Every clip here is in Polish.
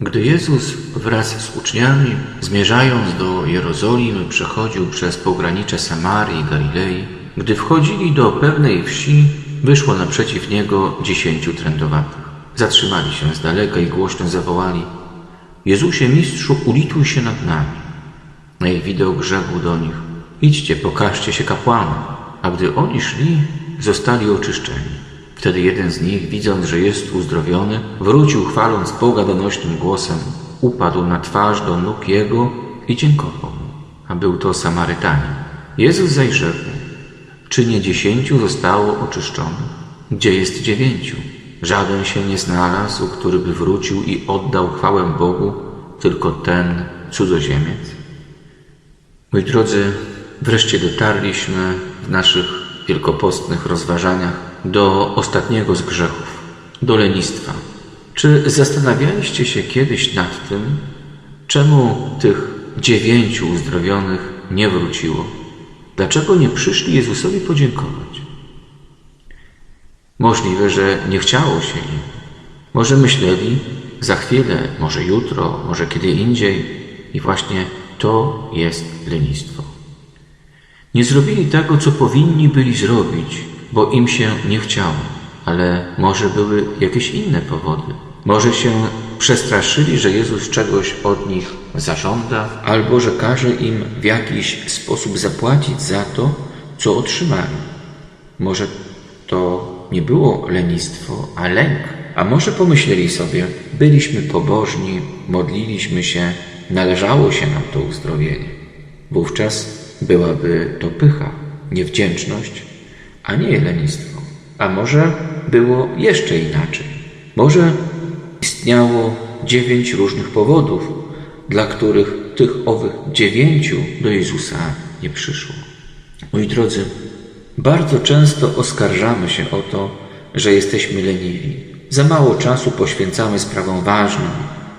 Gdy Jezus wraz z uczniami, zmierzając do Jerozolimy, przechodził przez pogranicze Samarii i Galilei, gdy wchodzili do pewnej wsi, wyszło naprzeciw niego dziesięciu trędowatych. Zatrzymali się z daleka i głośno zawołali: Jezusie, mistrzu, ulituj się nad nami. Na ich widok rzekł do nich: Idźcie, pokażcie się kapłanom. A gdy oni szli, zostali oczyszczeni. Wtedy jeden z nich, widząc, że jest uzdrowiony, wrócił chwaląc Boga donośnym głosem, upadł na twarz do nóg Jego i dziękował mu. A był to Samarytanin. Jezus zaś rzekł, czy nie dziesięciu zostało oczyszczonych? Gdzie jest dziewięciu? Żaden się nie znalazł, który by wrócił i oddał chwałę Bogu, tylko ten cudzoziemiec. Moi drodzy, wreszcie dotarliśmy w naszych wielkopostnych rozważaniach do ostatniego z grzechów, do lenistwa. Czy zastanawialiście się kiedyś nad tym, czemu tych dziewięciu uzdrowionych nie wróciło? Dlaczego nie przyszli Jezusowi podziękować? Możliwe, że nie chciało się im. Może myśleli za chwilę, może jutro, może kiedy indziej i właśnie to jest lenistwo. Nie zrobili tego, co powinni byli zrobić, bo im się nie chciało, ale może były jakieś inne powody. Może się przestraszyli, że Jezus czegoś od nich zażąda, albo że każe im w jakiś sposób zapłacić za to, co otrzymali. Może to nie było lenistwo, a lęk. A może pomyśleli sobie, byliśmy pobożni, modliliśmy się, należało się nam to uzdrowienie. Wówczas byłaby to pycha, niewdzięczność, a nie lenistwo. A może było jeszcze inaczej. Może istniało dziewięć różnych powodów, dla których tych owych dziewięciu do Jezusa nie przyszło. Moi drodzy, bardzo często oskarżamy się o to, że jesteśmy leniwi. Za mało czasu poświęcamy sprawom ważnym,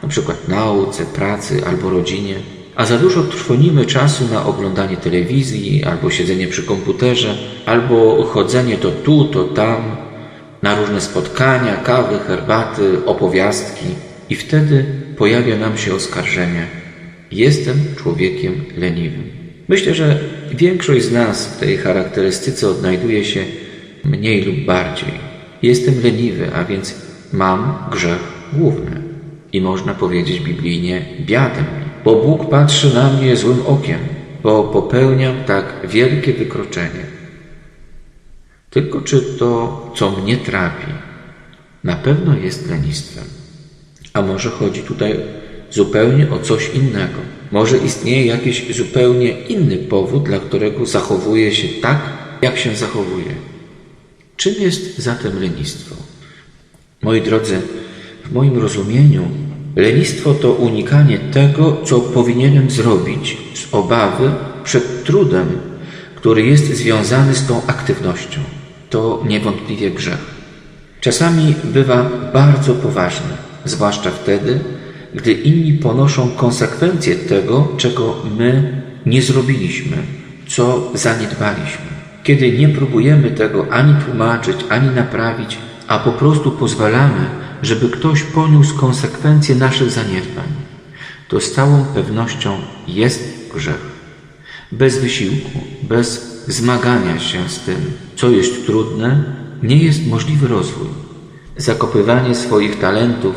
np. nauce, pracy albo rodzinie, a za dużo trwonimy czasu na oglądanie telewizji, albo siedzenie przy komputerze, albo chodzenie to tu, to tam, na różne spotkania, kawy, herbaty, opowiastki, i wtedy pojawia nam się oskarżenie: Jestem człowiekiem leniwym. Myślę, że większość z nas w tej charakterystyce odnajduje się mniej lub bardziej. Jestem leniwy, a więc mam grzech główny. I można powiedzieć biblijnie: biadę mi, bo Bóg patrzy na mnie złym okiem, bo popełniam tak wielkie wykroczenie. Tylko czy to, co mnie trapi, na pewno jest lenistwem? A może chodzi tutaj zupełnie o coś innego? Może istnieje jakiś zupełnie inny powód, dla którego zachowuje się tak, jak się zachowuje? Czym jest zatem lenistwo? Moi drodzy, w moim rozumieniu, lenistwo to unikanie tego, co powinienem zrobić z obawy przed trudem, który jest związany z tą aktywnością. To niewątpliwie grzech. Czasami bywa bardzo poważny, zwłaszcza wtedy, gdy inni ponoszą konsekwencje tego, czego my nie zrobiliśmy, co zaniedbaliśmy. Kiedy nie próbujemy tego ani tłumaczyć, ani naprawić, a po prostu pozwalamy, żeby ktoś poniósł konsekwencje naszych zaniedbań, to z całą pewnością jest grzech. Bez wysiłku, bez zmagania się z tym, co jest trudne, nie jest możliwy rozwój. Zakopywanie swoich talentów,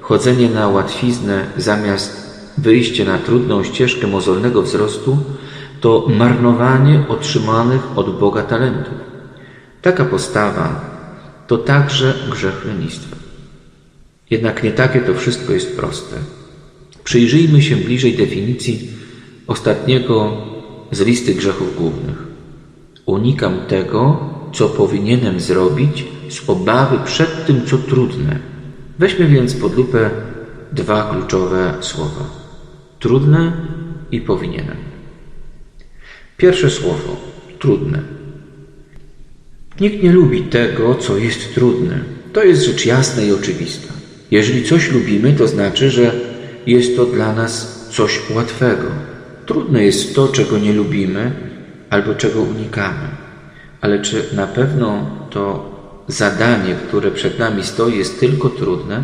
chodzenie na łatwiznę zamiast wyjście na trudną ścieżkę mozolnego wzrostu, to marnowanie otrzymanych od Boga talentów. Taka postawa to także grzech lenistwa. Jednak nie takie to wszystko jest proste. Przyjrzyjmy się bliżej definicji ostatniego z listy grzechów głównych. Unikam tego, co powinienem zrobić z obawy przed tym, co trudne. Weźmy więc pod lupę dwa kluczowe słowa: trudne i powinienem. Pierwsze słowo trudne. Nikt nie lubi tego, co jest trudne. To jest rzecz jasna i oczywista. Jeżeli coś lubimy, to znaczy, że jest to dla nas coś łatwego. Trudne jest to, czego nie lubimy albo czego unikamy. Ale czy na pewno to zadanie, które przed nami stoi, jest tylko trudne,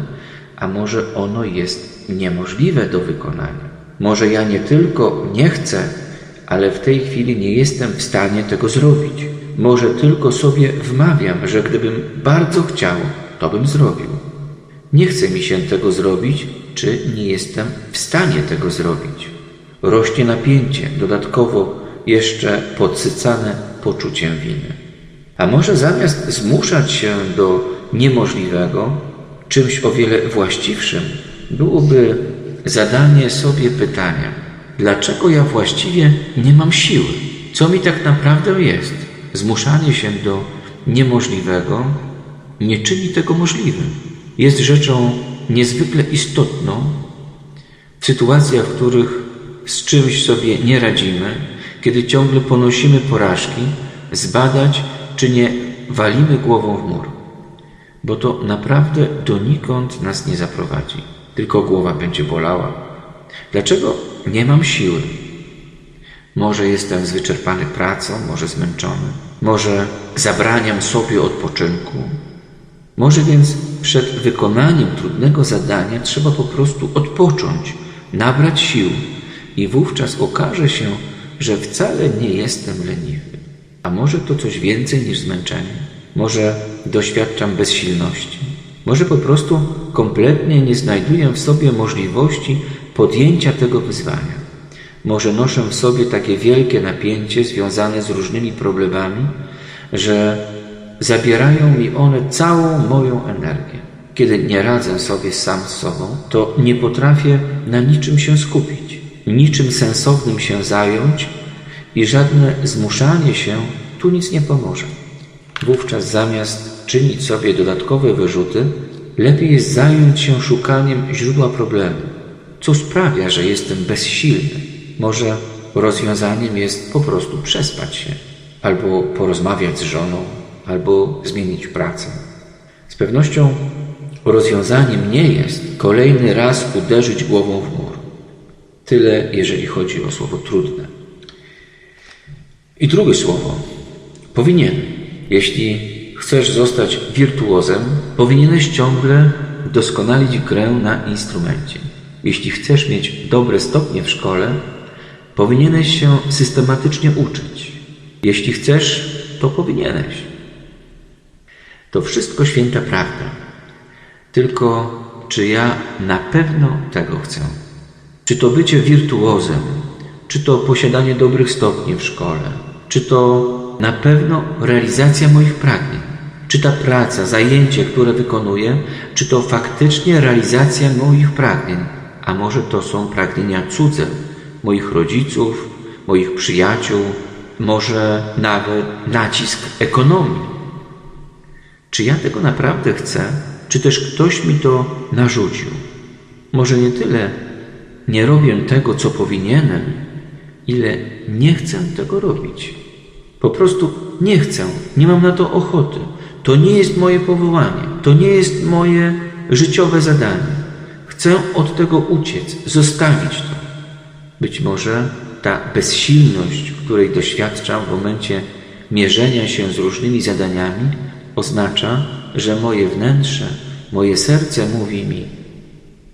a może ono jest niemożliwe do wykonania. Może ja nie tylko nie chcę, ale w tej chwili nie jestem w stanie tego zrobić. Może tylko sobie wmawiam, że gdybym bardzo chciał, to bym zrobił. Nie chce mi się tego zrobić, czy nie jestem w stanie tego zrobić. Rośnie napięcie, dodatkowo jeszcze podsycane poczuciem winy. A może zamiast zmuszać się do niemożliwego, czymś o wiele właściwszym byłoby zadanie sobie pytania: dlaczego ja właściwie nie mam siły? Co mi tak naprawdę jest? Zmuszanie się do niemożliwego nie czyni tego możliwym. Jest rzeczą niezwykle istotną w sytuacjach, w których z czymś sobie nie radzimy, kiedy ciągle ponosimy porażki, zbadać, czy nie walimy głową w mur. Bo to naprawdę donikąd nas nie zaprowadzi, tylko głowa będzie bolała. Dlaczego nie mam siły? Może jestem wyczerpany pracą, może zmęczony, może zabraniam sobie odpoczynku. Może więc przed wykonaniem trudnego zadania trzeba po prostu odpocząć, nabrać sił i wówczas okaże się, że wcale nie jestem leniwy. A może to coś więcej niż zmęczenie? Może doświadczam bezsilności? Może po prostu kompletnie nie znajduję w sobie możliwości podjęcia tego wyzwania? Może noszę w sobie takie wielkie napięcie związane z różnymi problemami, że zabierają mi one całą moją energię. Kiedy nie radzę sobie sam z sobą, to nie potrafię na niczym się skupić, niczym sensownym się zająć i żadne zmuszanie się tu nic nie pomoże. Wówczas zamiast czynić sobie dodatkowe wyrzuty, lepiej jest zająć się szukaniem źródła problemu, co sprawia, że jestem bezsilny. Może rozwiązaniem jest po prostu przespać się, albo porozmawiać z żoną, albo zmienić pracę. Z pewnością rozwiązaniem nie jest kolejny raz uderzyć głową w mur. Tyle, jeżeli chodzi o słowo trudne. I drugie słowo. Powinien. Jeśli chcesz zostać wirtuozem, powinieneś ciągle doskonalić grę na instrumencie. Jeśli chcesz mieć dobre stopnie w szkole, powinieneś się systematycznie uczyć. Jeśli chcesz, to powinieneś. To wszystko święta prawda. Tylko czy ja na pewno tego chcę? Czy to bycie wirtuozem, czy to posiadanie dobrych stopni w szkole, czy to na pewno realizacja moich pragnień? Czy ta praca, zajęcie, które wykonuję, czy to faktycznie realizacja moich pragnień? A może to są pragnienia cudze, moich rodziców, moich przyjaciół, może nawet nacisk ekonomii? Czy ja tego naprawdę chcę, czy też ktoś mi to narzucił? Może nie tyle nie robię tego, co powinienem, ile nie chcę tego robić. Po prostu nie chcę, nie mam na to ochoty. To nie jest moje powołanie, to nie jest moje życiowe zadanie. Chcę od tego uciec, zostawić to. Być może ta bezsilność, której doświadczam w momencie mierzenia się z różnymi zadaniami, oznacza, że moje wnętrze, moje serce mówi mi: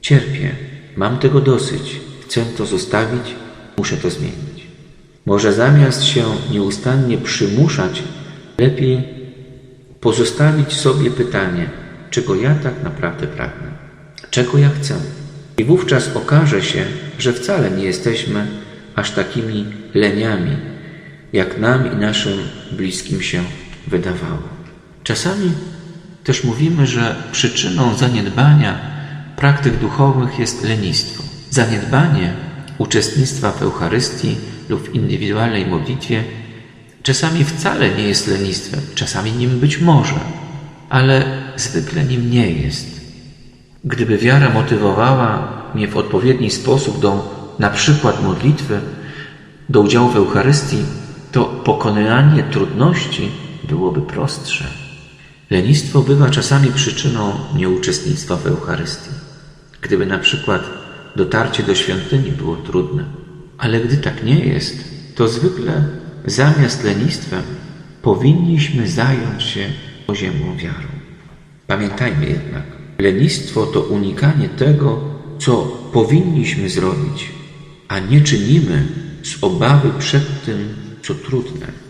Cierpię, mam tego dosyć, chcę to zostawić, muszę to zmienić. Może zamiast się nieustannie przymuszać, lepiej pozostawić sobie pytanie, czego ja tak naprawdę pragnę, czego ja chcę. I wówczas okaże się, że wcale nie jesteśmy aż takimi leniami, jak nam i naszym bliskim się wydawało. Czasami też mówimy, że przyczyną zaniedbania praktyk duchowych jest lenistwo. Zaniedbanie uczestnictwa w Eucharystii lub w indywidualnej modlitwie czasami wcale nie jest lenistwem, czasami nim być może, ale zwykle nim nie jest. Gdyby wiara motywowała mnie w odpowiedni sposób do na przykład modlitwy, do udziału w Eucharystii, to pokonywanie trudności byłoby prostsze. Lenistwo bywa czasami przyczyną nieuczestnictwa w Eucharystii. Gdyby na przykład dotarcie do świątyni było trudne, ale gdy tak nie jest, to zwykle zamiast lenistwem powinniśmy zająć się poziomą wiarą. Pamiętajmy jednak, Lenistwo to unikanie tego, co powinniśmy zrobić, a nie czynimy z obawy przed tym, co trudne.